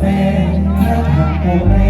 แม่พระทำโอแร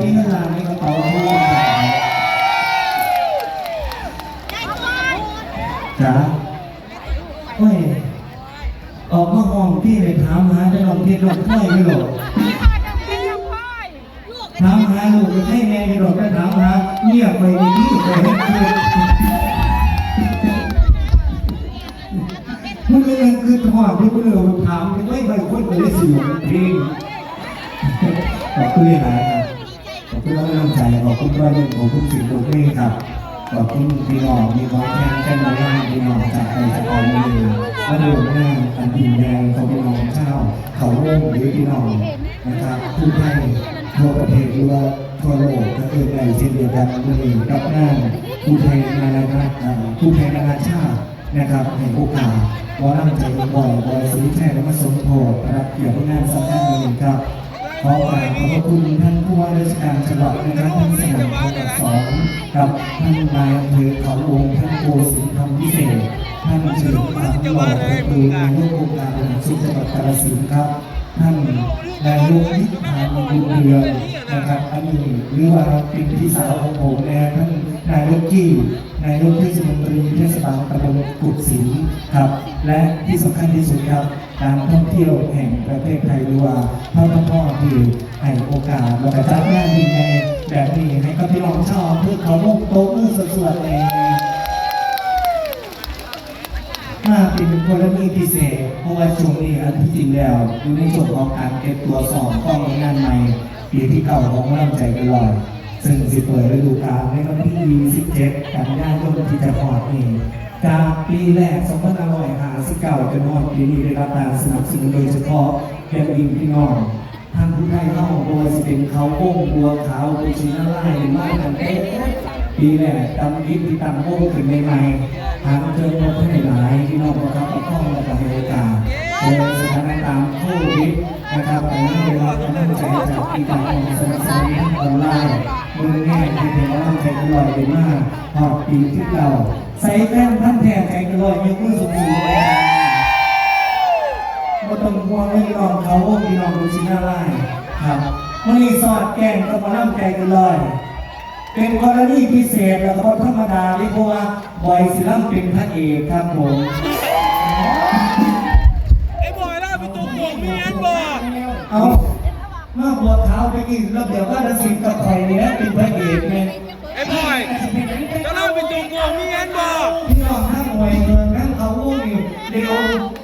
กงก็เคยมีเงินลาในกระเป๋าผู้ใดจ้าเฮ้ย ออกมาห้องพี่เลยถามหาได้ลองเทียนลองค่อยไม่หรอกถามหาลูกไปให้แม่ไม่หรอกได้ถามหาเงียบไปในที่ไปให้เพื่อนมันเลยคือถอดที่เพื่อนถามไม่ไปคนไปได้สิวเพลงขอบคุณหลายครับ ขอบคุณกำลังใจขอบคุณว่าเรื่องของคุณสิ่งทุกเรื่ครับขอบคุณพี่น้องมีความแข็งแกร่งมากพี่น้องจากใจจากใจมือมาดูหน้าอันดีแดงของพี่น้องเจ้าเขาโล่งหรือพี่น้องนะครับผู้ไทยทั่วประเทศหรือว่าทั่วโลกก็คือในเช่นเดียวกันมือกับงาผู้ไทยนานาชาติผู้ไทยนานาชาตินะครับแห่งโอกาสวอร่ำใจบ่อยบ่อยสีแท้และมาสมโพธิรับเกี่ยวกับงานสำคัญหนึ่งครับ ขอกราบขอบพระคุณท่านผู้ว่าราชการจังหวัดนะครับท่านสนามพงศ์สองกับท่านนายอำเภอเขาวงท่านโกศินทร์ธรรมวิเศษท่านเฉลิมพันธ์หล่อประตูนายกองค์การบริหารส่วนจังหวัดกาฬสินธุ์ครับ ท่านนายกนิพานบุญเรืองนะครับอันนี้หรือว่าเป็นพี่สาวของผมนะท่านนายกกี้นายกเทศมนตรีเทศบาลตำบลกุดสินครับ และที่สำคัญที่สุดครับ การท่องเที่ยวแห่งประเทศไทยหรือว่าพระพ่อที่ให้โอกาสและกระจัดงานดีในแบบนี้ให้กับพี่น้องชาวเพื่อเขาลูกโต๊ะมือสวดๆเองมาเป็นกรณีพิเศษ เพราะว่าช่วงนี้อันที่จริงแล้วอยู่ในช่วงของการเก็บตัวสอบข้องงานใหม่ปีที่เก่าของร่ำใจกันลอยซึ่งสิเปิดฤดูกาลในวันที่ 27 กันยายนที่จะพอดนี้ จากปีแรก2559จนถึงปีนี้ได้รับการสนับสนุนโดยเฉพาะแก่ยิงพี่น้องทางผู้ไทยเข้าโดยสิเป็นเขาโค้งบัวขาวปูชินาไล่บ้านกันเอ๊ะปีแรกตำยิบที่ตำโค้งขึ้นใหม่ๆทางเครื่องรถให้หลายพี่น้องประคับประคองและกับเมริกาโด ยสถานการณ์โควิดนะครับอันนี้ได้รับกำลังใจจากพี่น้องสนับสนุนออนไลน์มือแง่ที่เป็นกำลังใจตลอดเลยมากพอปีที่เราใส่แป้งท่านแทนใจกระโดดยกมือสูงๆเลยนะบ่ต้องห่วงพี่น้องเขาวงพี่น้องดูชิน่าไล่ครับมันนี่สอดแกงกับมาล่ำใจกันเลยเป็นกรณีพิเศษแล้วก็ธรรมดาเลยเพราะว่าบอยศิลัมเป็นพระเอกครับผม กินแล้วเดี๋ยวว่าจะสิงกับใครเนี่ยเป็นพระเอกไงไอ้พ่อยเจะล่าไปจงกองมีเงินบ่พี่น้องทั้งหน่วยเงินทั้งเขาวงนี่เดี๋ยว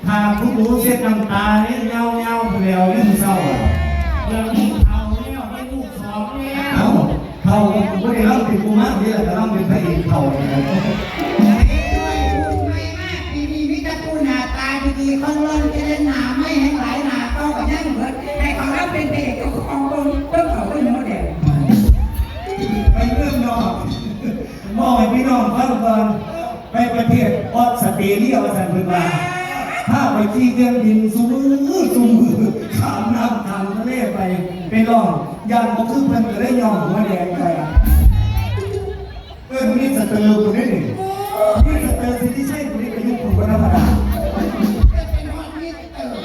พาผู้รู้เสียน้ำตาเนี่ยเงาเงาเปลี่ยวเนี่ย เตรเลียว่าสันเพิ่นว่าถ้าไปที่เครื่องบินสูมือสูมือข้ามน้ำทางทะเลไปไปลองย่านบ่คือเพิ่นก็ได้ย่องหัวแดงไปเออคนนี้สเตอร์คนนี้นี่นี่สเตอร์สิที่ใช่คนนี้ไปยุ่งคนบ่ธรรมดาเป็นฮอตมิสเตอร์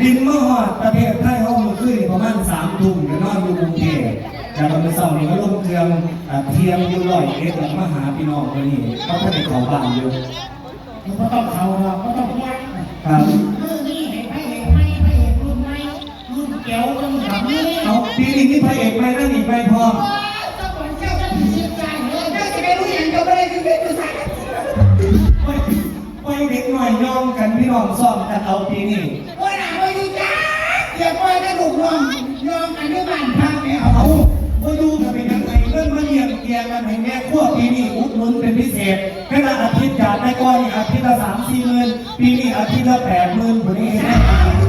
บินเมื่อฮอดประเทศไทยห้องมือขึ้นประมาณสามทุ่มจะนอนอยู่กรุงเทพแล้วก็ไปเสาร์นี้ก็ลงเครื่องอ่าเทียมอยู่ร้อยเอ็ดแล้วมาหาพี่น้องคนนี้เขาก็ไปเขาบ้านอยู่ มันก็ต้องเขาเราก็ต้องยักครับมือนี่ให้พระเอกไม่พระเอกรุ่นไม่รุ่นเก๋วรุ่นแบบนี้เอาปีนี้นี่พระเอกไปนั่งอีกไปพร้อมเจ้าของเจ้าจะเสียใจเลยเจ้าจะไม่รู้อย่างเดียวไม่ได้คือเป็นตัวสายไปไปเด็กหน่อยยอมกันพี่น้องซ้อมกันเอาปีนี้ว่าหนาไม่ดีจ้าอย่าปล่อยกระดูกยอมยอมกันด้วยบ้านพักเนี่ยเอาเอาไปดูกันเป็นยังไงเรื่องมันเรียงเกียงกันให้แม่ขั้วปีนี้อุดหนุนเป็นพิเศษแค่ละอาทิตย์จากแต่ก้อนนี่อาทิตย์ละสามสี่หมื่นปีนี้อาทิตย์ละแปดหมื่นคนนี้เห็น